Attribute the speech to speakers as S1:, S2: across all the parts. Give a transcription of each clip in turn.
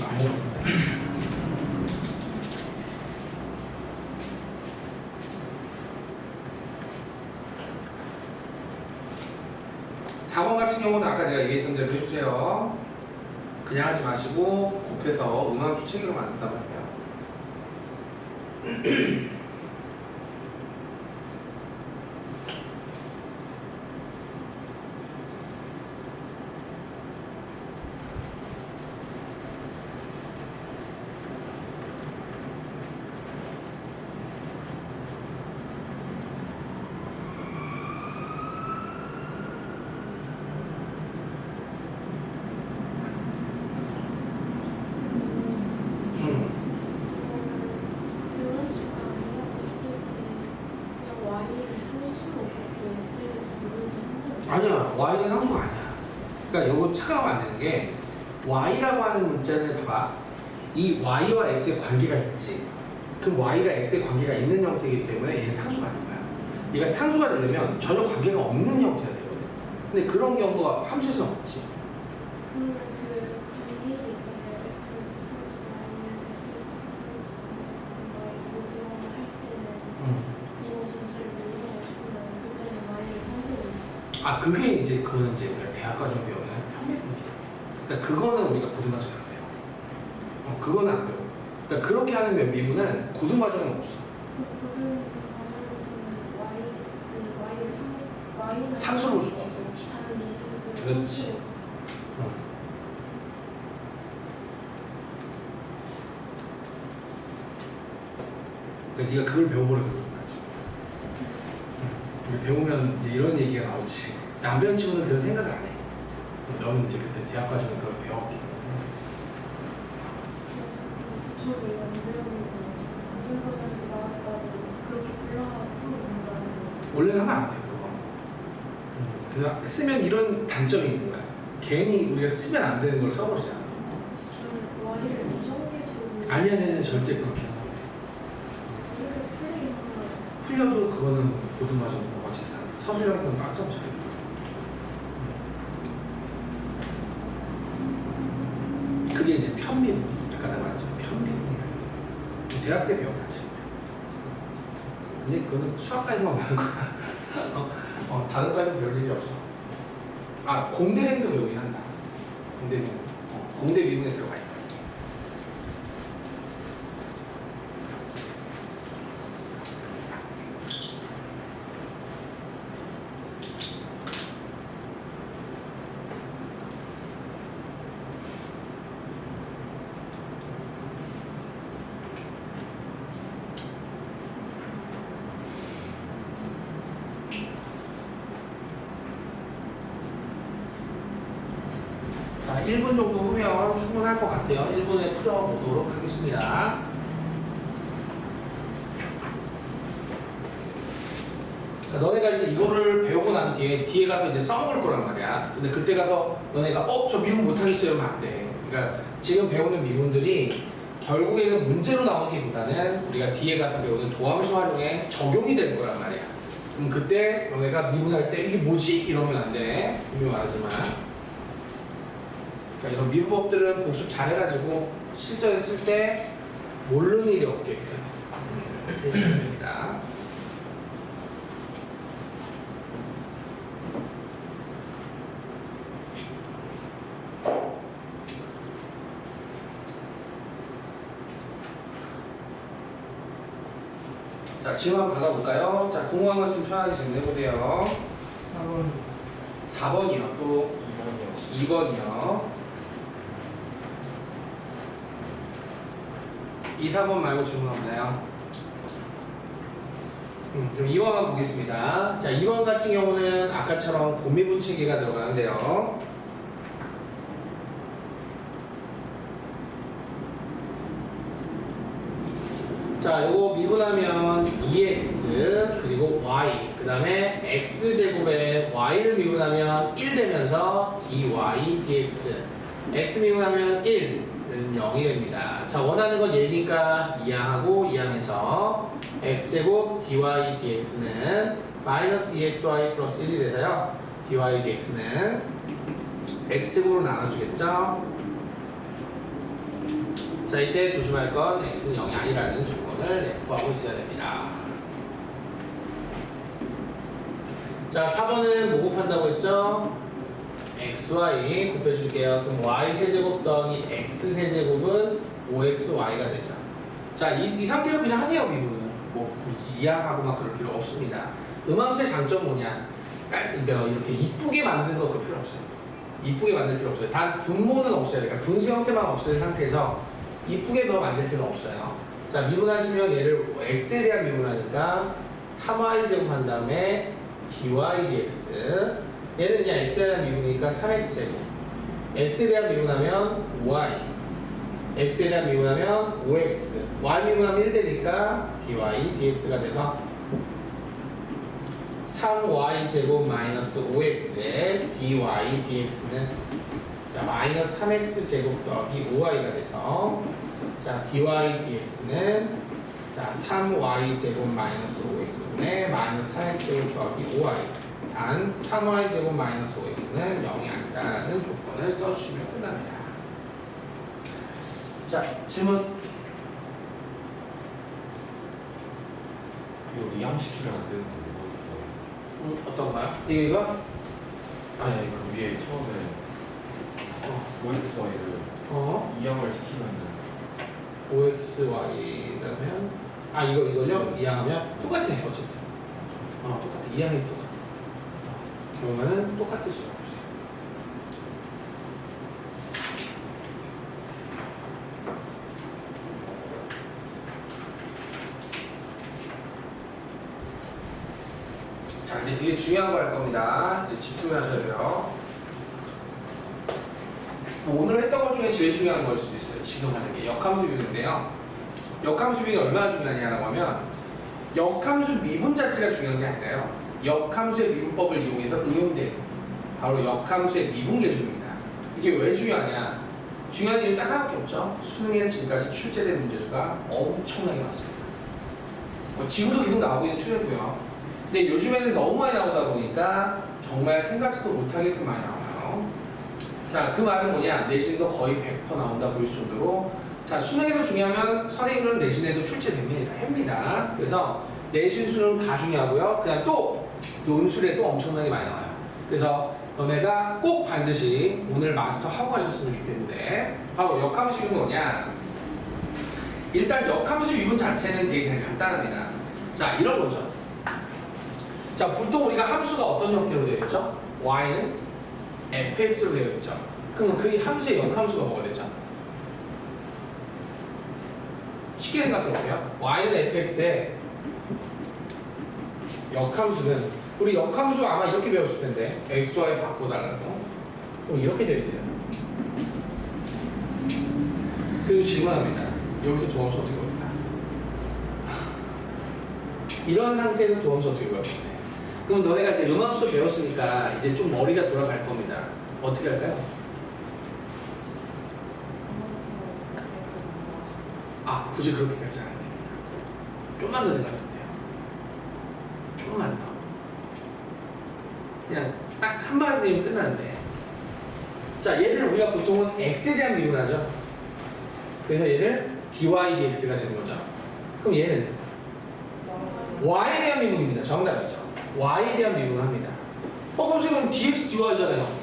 S1: 많이 했는데. 4번 같은 경우는 아까 제가 얘기했던 대로 해주세요. 그냥 하지 마시고 곱해서 음함수 체계로 만든다고 해요. 음.
S2: 이런 수가 아니라 있을 때 그냥 Y를 상수로 보고 X에서 모르는
S1: 아니야 y는 상수가 아니야. 그러니까 이거 착각하면 안 되는 게 y라고 하는 문자는 봐봐. 이 y와 x의 관계가 있지. 그럼 y가 x의 관계가 있는 형태이기 때문에 얘는 상수가 아닌 거야. 얘가 상수가 되려면 전혀 관계가 없는 형태가 되거든. 근데 그런 경우가 함수에서 없지.
S2: 그러면 그 관계식 있잖아요. X 플러스 Y는 X 플러스 Y 이거를 할 때는 이거 전체를 밀어서 싶으면 그때는 Y를 상수로
S1: 아 그게 이제 그 이제 우리가 배우는 편밀분이야 그러니까 그거는 우리가 고등과정에 안 배워 어, 그거는 안 배워 그러니까 그렇게 하는 미분은 고등과정에는 없어
S2: 모든 과정에서는 Y 그 Y를 상 Y는
S1: 상수로 볼 수가 없는 거지
S2: 다른
S1: 그렇지.
S2: 상수로
S1: 그러니까 네가 그걸 배워버려서 그런 거지. 우리 배우면 이제 이런 얘기가 나오지. 남편 친구는 그런 생각을 안 해. 너는 이제 그때 대학 과정에 그걸 배웠기 때문에.
S2: 저도. 모든 과정에서 나왔다고 그렇게 된다는 거.
S1: 원래는 하면 안 돼, 그거. 그 쓰면 이런 단점이 있는 거야. 괜히 우리가 쓰면 안 되는 걸 써버리잖아.
S2: 저는 Y를 이정계수로
S1: 아니, 아니, 아니, 절대 그렇게 안 돼.
S2: 이렇게 풀리긴 하더라고요.
S1: 풀려도 그거는 고등과정에서 어찌 서술형에서는 빵점 차이. 그게 이제 편미분. 아까 내가 말했잖아. 편미분이야. 대학 때 배워야지. 근데 그거는 수학까지만 배우는 거야. 어, 어, 다른 과는 배울 일이 없어. 아, 공대생도 배우긴 한다. 공대생. 어, 공대 미분에 들어가 있다. 자, 1분 정도 후면 충분할 것 같아요. 1분에 풀어보도록 하겠습니다. 자, 너네가 이제 이거를 배우고 난 뒤에 뒤에 가서 이제 써먹을 거란 말이야. 근데 그때 가서 너네가 어, 저 미분 못하겠어요. 이러면 안 돼. 그러니까 지금 배우는 미분들이 결국에는 문제로 나오기보다는 우리가 뒤에 가서 배우는 도함수 활용에 적용이 되는 거란 말이야. 그럼 그때 너네가 미분할 때 이게 뭐지? 이러면 안 돼. 분명히 말하지만. 그러니까 이런 미분법들은 복습 잘해가지고 실전에 쓸 때 모르는 일이 없게끔 해주시면 됩니다. 자, 지금 한번 받아볼까요? 자, 궁금한 것 있으면 편하게 질문해보세요.
S3: 4번
S1: 4번이요. 또
S3: 2번이요.
S1: 2번이요. 2, 4번 말고 질문 없나요? 음, 그럼 2번 한번 보겠습니다. 자, 2번 같은 경우는 아까처럼 고미분 체계가 들어가는데요. 자, 요거 미분하면 2x 그리고 y 그 다음에 x 제곱에 y를 미분하면 1 되면서 dy dx x 미분하면 1 은 0이 됩니다. 자, 원하는 건 얘니까 이항하고 이항해서 x 제곱 dy dx는 마이너스 2xy 플러스 1이 돼서요. dy dx는 x 제곱으로 나눠주겠죠. 자, 이때 조심할 건 x는 0이 아니라는 조건을 내포하고 있어야 됩니다. 자, 4번은 뭐 곱한다고 했죠? Xy 곱해줄게요. 그럼 y 세제곱 더하기 x 세제곱은 5xy가 되죠. 자, 이, 이 상태로 그냥 하세요, 미분은. 뭐, 굳이 이해하고 막 그럴 필요 없습니다. 음함수의 장점 뭐냐? 깔, 뭐 이렇게 이쁘게 만드는 거 그럴 필요 없어요. 이쁘게 만들 필요 없어요. 단 분모는 없어요. 그러니까 분수 형태만 없는 상태에서 이쁘게 더 만들 필요는 없어요. 자, 미분하시면 얘를 x에 대한 미분하니까 3y 제곱한 다음에 dy dx 얘는 그냥 x에 대한 미분이니까 3x 제곱. X에 대한 미분하면 y. X에 대한 미분하면 5x y 미분하면 1 되니까 dy dx가 돼서 3y 제곱 마이너스 5x에 dy dx는 자 마이너스 3x 제곱 더하기 5y가 돼서 자 dy dx는 자 3y 제곱 마이너스 5x분의 마이너스 3x 제곱 더하기 5y 단 3y 제곱 마이너스 5x는 0이 아니다라는 조건을 써주시면 끝납니다. 자 질문
S4: 이거 이항시키면 안 되는 거
S1: 음, 어떤 거요? 이거?
S4: 아니 그 위에 처음에
S1: 어,
S4: OXY를
S1: 어?
S4: 이항을 시키면은
S1: 5xy라면 아 이거 이걸요? 이항하면 똑같아 어쨌든 어 똑같아 이항이 똑같아 어, 그러면은 똑같을 수가 없어요 자 이제 되게 중요한 거 할 겁니다 이제 집중하셔야 돼요 뭐 오늘 했던 것 중에 제일 중요한 걸 수도 있어요. 지금 하는 게 역함수 비교인데요. 역함수 비교가 얼마나 중요하냐라고 하면 역함수 미분 자체가 중요한 게 아니라요. 역함수의 미분법을 이용해서 응용된 바로 역함수의 미분 계수입니다. 이게 왜 중요하냐? 중요한 이유 딱 하나밖에 없죠. 수능에는 지금까지 출제된 문제수가 엄청나게 많습니다. 뭐 지금도 계속 나오고 있는 추세고요. 근데 요즘에는 너무 많이 나오다 보니까 정말 생각지도 못하게끔 많이 나와요. 자, 그 말은 뭐냐? 내신도 거의 100% 나온다 보일 정도로 자, 수능에서 중요하면 선생님은 내신에도 출제됩니다. 합니다. 그래서 내신 수능 다 중요하고요. 그냥 또 논술에도 엄청나게 많이 나와요. 그래서 너네가 꼭 반드시 오늘 마스터하고 가셨으면 좋겠는데 바로 역함수 비분 뭐냐? 일단 역함수 비분 자체는 되게 간단합니다. 자, 이런 거죠. 자, 보통 우리가 함수가 어떤 형태로 되어 있죠? y는 fx로 되어 있죠. 그럼 그 함수의 역함수가 뭐가 되죠? 쉽게 생각해 볼게요. y는 fx의 역함수는 우리 역함수 아마 이렇게 배웠을 텐데 x, y 바꿔달라고. 그럼 이렇게 되어 있어요. 그리고 질문합니다. 여기서 도함수 어떻게 보일까? 이런 상태에서 도함수 어떻게 보일까? 그럼 너네가 이제 음함수 배웠으니까 이제 좀 머리가 돌아갈 겁니다. 어떻게 할까요? 아, 굳이 그렇게까지 안 해도 됩니다. 좀만 더 생각해도 돼요. 조금만 더. 그냥 딱 한마디면 끝나는데. 자, 얘를 우리가 보통은 x에 대한 미분하죠. 그래서 얘를 dy dx가 되는 거죠. 그럼 얘는 y에 대한 미분입니다. 정답이죠. y에 대한 미분을 합니다. 어, 그럼 지금 dx dy잖아요.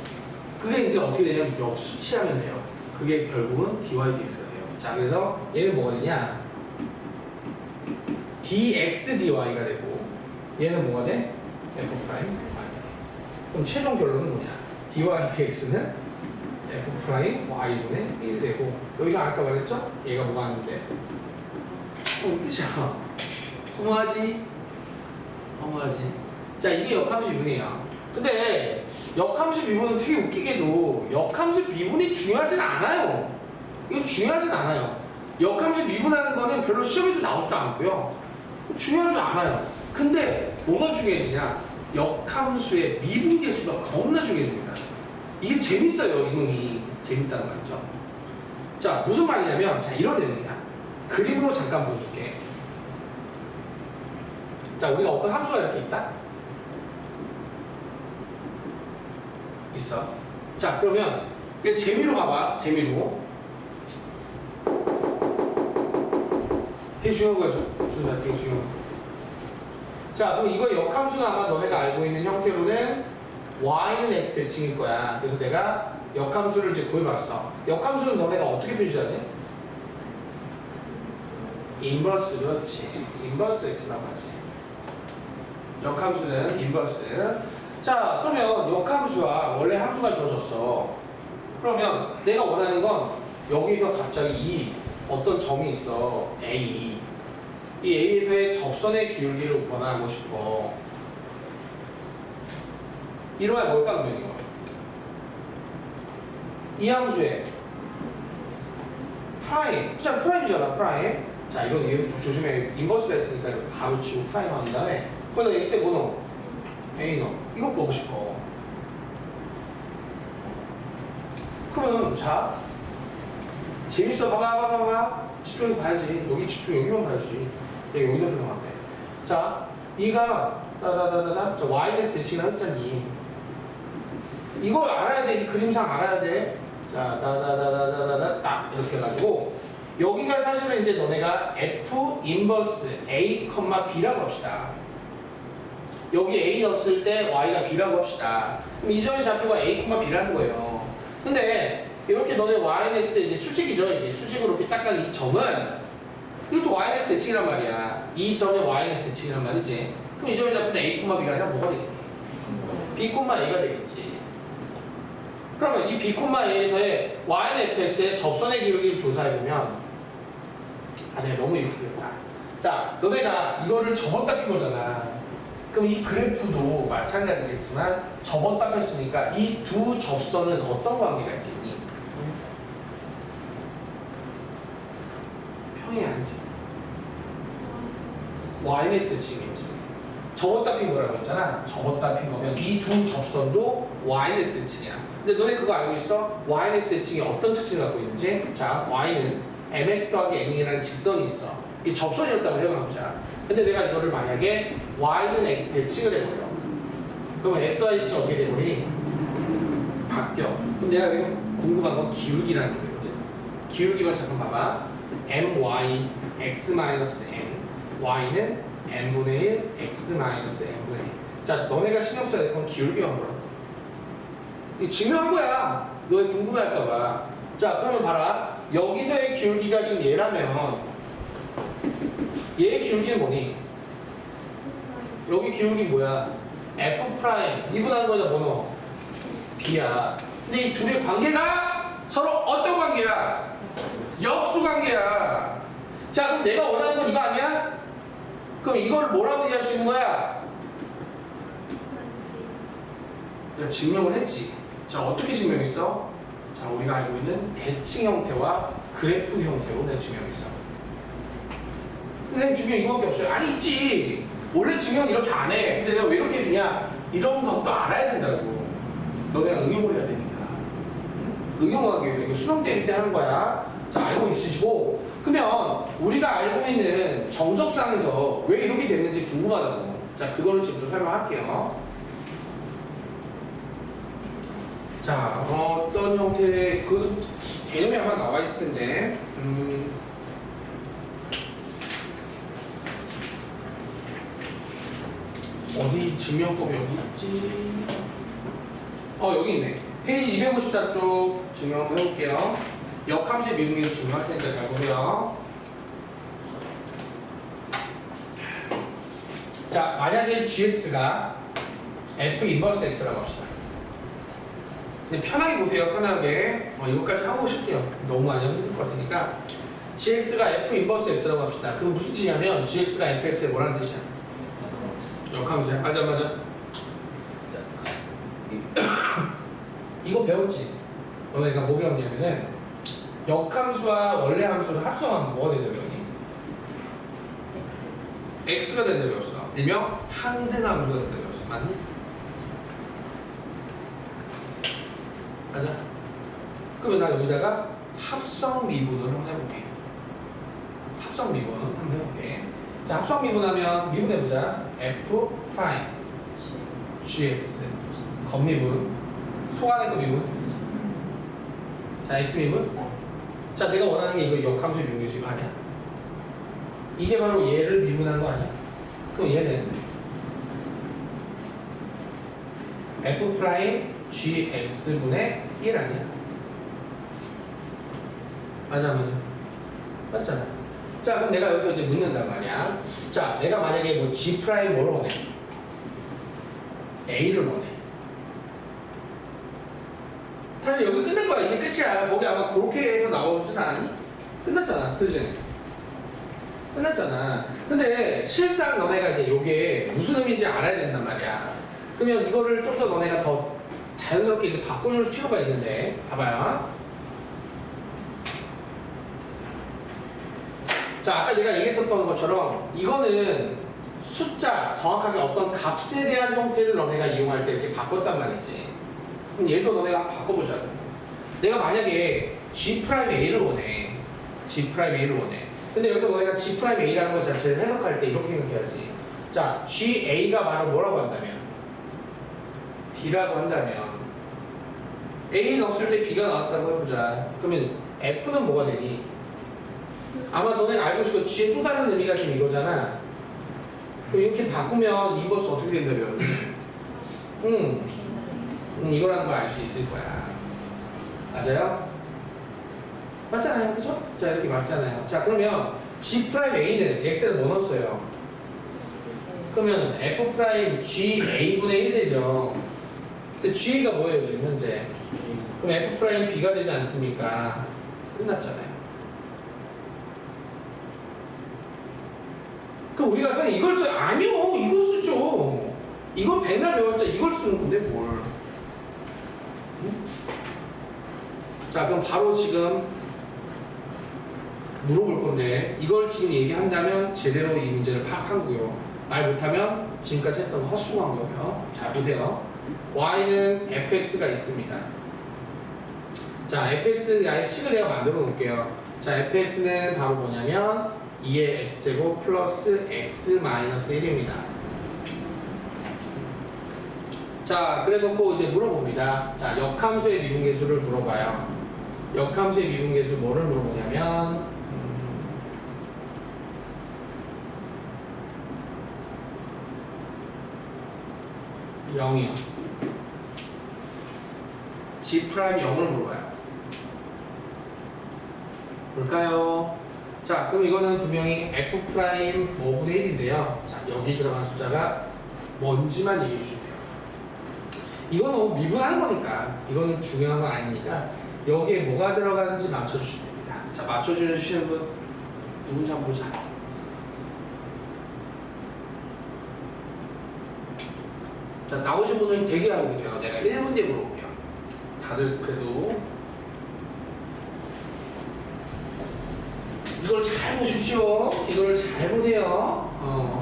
S1: 그게 이제 어떻게 되냐면 역수치하면 돼요. 그게 결국은 dy dx가 돼요. 자, 그래서 얘는 뭐가 되냐? dx dy가 되고 얘는 뭐가 돼? f 프라임. 그럼 최종 결론은 뭐냐? dy dx는 f 프라임 y분의 1 되고 여기서 아까 말했죠? 얘가 뭐가 하는데? 어, 그죠? 허무하지? 허무하지? 자, 이게 역함수 미분이에요. 근데 역함수 미분은 되게 웃기게도 역함수 미분이 중요하진 않아요. 이거 중요하진 않아요. 역함수 미분하는 거는 별로 시험에도 나오지도 않고요. 중요하지 않아요. 근데 뭐가 중요해지냐? 역함수의 미분 계수가 겁나 중요해집니다. 이게 재밌어요, 이놈이. 재밌다는 말이죠. 자, 무슨 말이냐면, 자, 이런 내용이야. 그림으로 잠깐 보여줄게. 자, 우리가 어떤 함수가 이렇게 있다? 있어. 자, 그러면, 재미로 봐봐. 재미로. 되게 중요한 거죠. 되게 중요한 거. 자, 그럼 이거 역함수는 아마 너네가 알고 있는 형태로는 y는 x 대칭일 거야. 그래서 내가 역함수를 이제 구해봤어. 역함수는 너네가 어떻게 표시하지? 인버스, 그렇지. 인버스 x라고 하지. 역함수는 인버스. 자, 그러면 역함수와 원래 함수가 주어졌어. 그러면 내가 원하는 건 여기서 갑자기 이 어떤 점이 있어. A. 이 A에서의 접선의 기울기를 원하고 싶어. 이러면 뭘까, 그러면 이거? 이 함수의 프라임. 그냥 프라임이잖아, 프라임. 자, 이건 조심해. 인버스가 있으니까 이거 가로 치고 프라임 한 다음에 거기다 x의 뭐 넣어? A 넣어. 이거 구하고 싶어. 그러면 자 재밌어 봐봐 봐봐 봐봐 집중해서 봐야지 여기 집중 여기만 봐야지 내가 여기다 설명할게 자 이가 따다다다다. 저 y는 대칭을 했잖니. 이거 알아야 돼 이 그림상 알아야 돼 자 따다다다다다 딱 이렇게 해가지고. 여기가 사실은 이제 너네가 f 인버스 a, b라고 합시다. 여기 a 넣었을 때 y가 b라고 합시다. 그럼 이 점의 좌표가 a, b라는 거예요. 근데 이렇게 너네 yx 이제 수직이죠. 이게 수직으로 이렇게 딱딱 이 점은 이것도 yx 대칭이란 말이야. 이 점의 yx 대칭이란 말이지. 그럼 이 점의 좌표는 a, b가 아니라 뭐가 되겠니? b, a가 되겠지. 그러면 이 b, a에서의 y는 fx의 접선의 기울기를 조사해보면 아 내가 너무 이렇게 됐다. 자 너네가 이거를 접었다 핀 거잖아. 그럼 이 그래프도 마찬가지겠지만 접었다 폈으니까 이 두 접선은 어떤 관계가 있겠니? 아니 지 yx 대칭이지. 접었다 핀 거라고 했잖아. 접었다 핀 거면 이 두 접선도 yx 대칭이야. 근데 너네 그거 알고 있어? yx 대칭이 어떤 특징을 갖고 있는지? 자 y는 mx 더하기 n이라는 직선이 있어. 이 접선이었다고 생각해보자 근데 내가 이거를 만약에 y는 x 대칭을 해버려. 그러면 x, y 대칭 어떻게 돼버리? 바뀌어. 그럼 내가 여기서 궁금한 건 기울기라는 거거든. 기울기만 잠깐 봐봐. My x n y는 n분의 1 x n분의 1 자 너네가 신경 써야 될 건 기울기만 보라 이 증명한 거야 너네 궁금해할까봐 자 그러면 봐라 여기서의 기울기가 지금 얘라면 얘의 기울기는 뭐니? 여기 기울기 뭐야? f 프라임 거다 뭐 넣어? b야 근데 이 둘의 관계가 서로 어떤 관계야? 역수 관계야 자 그럼 내가 원하는 건 이거 아니야? 그럼 이걸 뭐라고 얘기할 수 있는 거야? 내가 증명을 했지. 자 어떻게 증명했어? 자 우리가 알고 있는 대칭 형태와 그래프 형태로 내가 증명했어. 선생님 증명 이거밖에 없어요. 아니 있지. 원래 증명 이렇게 안 해. 근데 내가 왜 이렇게 해주냐? 이런 것도 알아야 된다고. 너네가 응용을 해야 되니까. 응용하기 위해서 이거 수능 때때 하는 거야. 자 알고 있으시고 그러면 우리가 알고 있는 정석상에서 왜 이렇게 됐는지 궁금하다고 자 그거를 지금부터 설명할게요 자 어떤 형태의 그 개념이 아마 나와 있을 텐데 음, 어디 증명법이 어디 있지? 어 여기 있네. 페이지 254쪽 증명 해볼게요. 역함수의 미분계수 증명할 테니까 잘 보세요. 자 만약에 gx가 f 인버스 x라고 합시다. 근데 편하게 보세요. 편하게. 어, 이것까지 하고 싶게요. 너무 많이 하면 힘들 것 같으니까. gx가 f 인버스 x라고 합시다. 그럼 무슨 뜻이냐면 gx가 fx의 뭐라는 뜻이야? 역함수야. 맞아 맞아. 이거 배웠지? 너네가 뭐 배웠냐면은 역함수와 원래 함수를 합성하면 뭐가 된다 배웠니? x가 된다 배웠어. 일명 항등함수가 된다 배웠어. 맞니? 맞아? 그러면 나 여기다가 합성 미분을 한번 해볼게. 합성 미분 한번 해볼게. 자, 합성 미분하면 미분해보자. f 프라임 gx 겉미분 소간의 거 미분 자 x 미분 자 내가 원하는 게 이거 역함수의 미분계수 이거 아니야? 이게 바로 얘를 미분한 거 아니야? 그럼 얘는 f 프라임 gx분의 1 아니야? 맞아 맞아 맞잖아 자 그럼 내가 여기서 이제 묻는단 말이야 자 내가 만약에 뭐 g 프라임 뭐를 원해 a를 원해 사실 여기 끝난 거야. 이게 끝이야. 거기 아마 그렇게 해서 나오진 않았니? 끝났잖아. 그지? 끝났잖아. 근데 실상 너네가 이제 요게 무슨 의미인지 알아야 된단 말이야. 그러면 이거를 좀 더 너네가 더 자연스럽게 이제 바꿔줄 필요가 있는데. 봐봐요. 자 아까 내가 얘기했었던 것처럼 이거는 숫자 정확하게 어떤 값에 대한 형태를 너네가 이용할 때 이렇게 바꿨단 말이지 그럼 얘도 너네가 바꿔보자. 내가 만약에 G 프라임 A를 원해. G 프라임 A를 원해. 근데 여기서 너네가 G 프라임 A라는 것 자체를 해석할 때 이렇게 생각해야지. 자 G A가 바로 뭐라고 한다면? B라고 한다면 A 넣었을 때 B가 나왔다고 해보자. 그러면 F는 뭐가 되니? 아마 너네가 알고 거 G의 또 다른 의미가 지금 이거잖아. 그럼 이렇게 바꾸면 이 버스 어떻게 된다면? 음, 음 이거라는 걸 알 수 있을 거야 맞아요? 맞잖아요 그죠? 자 이렇게 맞잖아요 자 그러면 G 프라임 A는 X에다 뭐 넣었어요? 그러면 F 프라임 G A분의 1 되죠 근데 G가 뭐예요 지금 현재 그럼 F 프라임 B가 되지 않습니까? 끝났잖아요 그럼 우리가 그냥 이걸 써 아니요 이걸 쓰죠 이건 백날 배웠자 이걸 쓰는 건데 뭘 응? 자 그럼 바로 지금 물어볼 건데 이걸 지금 얘기한다면 제대로 이 문제를 파악한 거고요. 말 못하면 지금까지 했던 거 헛수고한 거고요. 자 보세요. y는 fx가 있습니다. 자 fx의 식을 내가 만들어 놓을게요. 자 fx는 바로 뭐냐면 2의 x제곱 플러스 x 마이너스 1입니다. 자, 그래 놓고 이제 물어봅니다. 자, 역함수의 미분계수를 물어봐요. 역함수의 미분계수 뭐를 물어보냐면 음, 음, 0이요. g 프라임 0을 물어봐요. 볼까요? 자, 그럼 이거는 분명히 f 프라임 5분의 1인데요. 자, 여기 들어간 숫자가 뭔지만 얘기해 주시면 돼요. 이거는 뭐 미분하는 거니까 이거는 중요한 건 아니니까 여기에 뭐가 들어가는지 맞춰주시면 됩니다. 자, 맞춰주시는 분 누군지 한번 보자. 자, 나오신 분은 대기하고 계세요. 내가 1분 뒤에 물어볼게요. 다들 그래도 이걸 잘 보십시오. 이걸 잘 보세요. 어.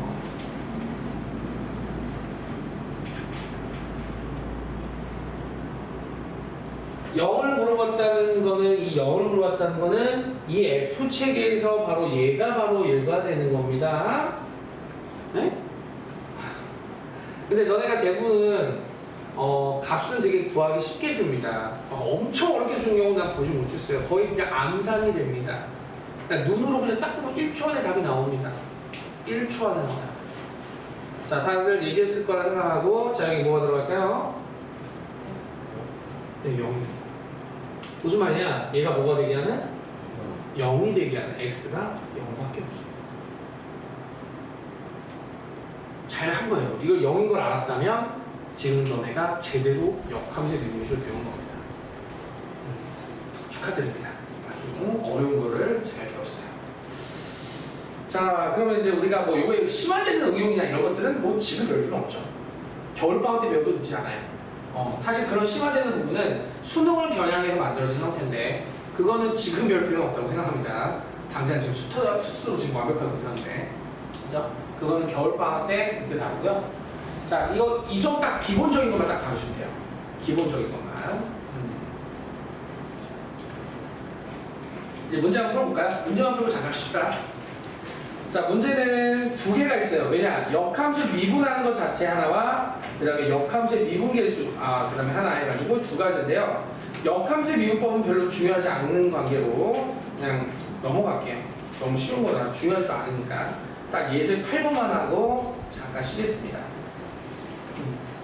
S1: 물어봤다는 거는 이 영을 물어봤다는 거는 이 F 체계에서 바로 얘가 바로 얘가 되는 겁니다. 네? 근데 너네가 대부분 어, 값은 되게 구하기 쉽게 줍니다. 어, 엄청 어렵게 준 경우 난 보지 못했어요. 거의 그냥 암산이 됩니다. 그냥 눈으로 그냥 딱 보면 1초 안에 답이 나옵니다. 1초 안에 나와요. 자, 다들 얘기했을 거라 생각하고, 자, 여기 뭐가 들어갈까요? 네, 0. 무슨 말이냐? 얘가 뭐가 되게 하는? 0이 되게 하는 x가 0밖에 없어요. 잘한 거예요. 이걸 0인 걸 알았다면 지금 너네가 제대로 역함수의 미분을 배운 겁니다. 음, 축하드립니다. 아주 어려운 거를 잘 배웠어요. 자, 그러면 이제 우리가 뭐 요거에 심화되는 응용이나 이런 것들은 뭐 지금 별 필요 없죠. 겨울방학 때 배워도 듣지 않아요. 어, 사실 그런 심화되는 부분은 수능을 겨냥해서 만들어진 형태인데 그거는 지금 별 필요는 없다고 생각합니다. 당장 지금 수터, 수수로 지금 완벽하게 있었는데 그죠? 그거는 겨울방학 때 그때 다루고요. 자, 이거 이 정도 딱 기본적인 것만 딱 다루시면 돼요. 기본적인 것만. 음. 이제 문제 한번 풀어볼까요? 문제만 풀고 잠깐 쉽시다. 자, 문제는 두 개가 있어요. 왜냐? 역함수 미분하는 것 자체 하나와 그 다음에 역함수의 미분계수, 아, 그 다음에 하나 해가지고 두 가지인데요. 역함수의 미분법은 별로 중요하지 않는 관계로 그냥 넘어갈게요. 너무 쉬운 거다. 중요하지도 않으니까. 딱 예제 8번만 하고 잠깐 쉬겠습니다.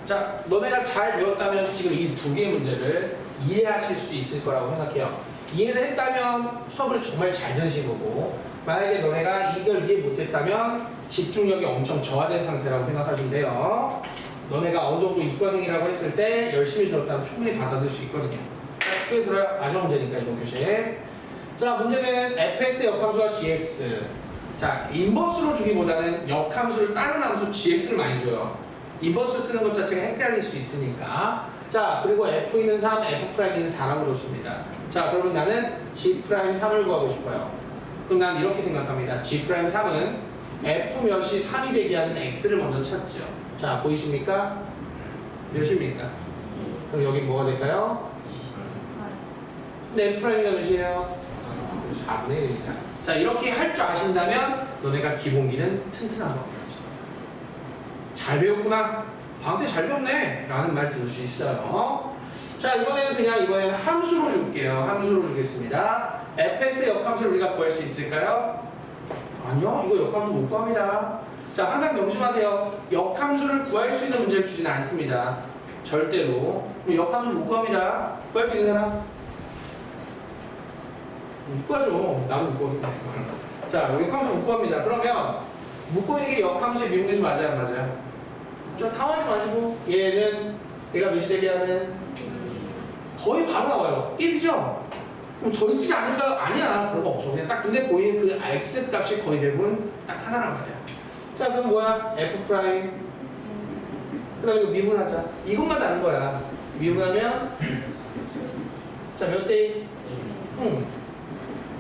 S1: 자, 너네가 잘 배웠다면 지금 이 두 개의 문제를 이해하실 수 있을 거라고 생각해요. 이해를 했다면 수업을 정말 잘 들으신 거고, 만약에 너네가 이걸 이해 못했다면 집중력이 엄청 저하된 상태라고 생각하시면 돼요. 너네가 어느 정도 이과생이라고 했을 때 열심히 들었다면 충분히 받아들일 수 있거든요. 자, 집중해 들어요. 마지막 문제니까 이번 교시에. 자, 문제는 fx 역함수와 gx. 자, 인버스로 주기보다는 역함수를 다른 함수 gx를 많이 줘요. 인버스 쓰는 것 자체가 헷갈릴 수 있으니까. 자, 그리고 f는 3, f'는 4라고 줬습니다. 자, 그러면 나는 g'3을 구하고 싶어요. 그럼 난 이렇게 생각합니다. g'3은 f 몇이 3이 되게 하는 x를 먼저 찾죠. 자, 보이십니까? 몇입니까? 그럼 여기 뭐가 될까요? 네, f'가 몇이에요? 4분의 1입니다. 자, 이렇게 할 줄 아신다면 너네가 기본기는 튼튼한 겁니다. 잘 배웠구나. 방때 잘 배웠네. 라는 말 들을 수 있어요. 자, 이번에는 그냥 이번에는 함수로 줄게요. 함수로 주겠습니다. fx의 역함수를 우리가 구할 수 있을까요? 아니요. 이거 역함수 못 구합니다. 자, 항상 명심하세요. 역함수를 구할 수 있는 문제를 주진 않습니다. 절대로. 그럼 역함수를 못 구합니다. 구할 수 있는 사람? 못 구하죠. 나도 못 구합니다. 자, 역함수 못 구합니다. 그러면 묻고 있는 게 역함수의 미분계수 맞아요, 안 맞아요? 좀 당황하지 마시고 얘는 얘가 몇이 되게 하는 거의 바로 나와요. 1이죠? 그럼 더 있지 않을까? 아니야. 그런 거 없어. 그냥 딱 눈에 보이는 그 x 값이 거의 대부분 딱 하나란 말이야. 자, 그럼 뭐야? f 프라임. 그 다음에 이거 미분하자. 이것만 다른 거야. 미분하면 자, 몇 대 1? 응.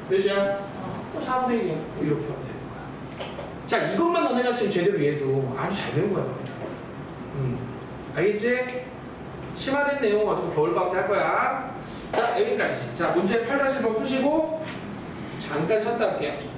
S1: 몇이야? 4분의 1이야. 이렇게 하면 되는 거야. 자, 이것만 너네가 지금 제대로 이해해도 아주 잘 배운 거야. 음. 알겠지? 심화된 내용은 어차피 겨울방학 때 할 거야. 자, 여기까지. 자, 문제 8-1번 푸시고 잠깐 쉬었다 할게요.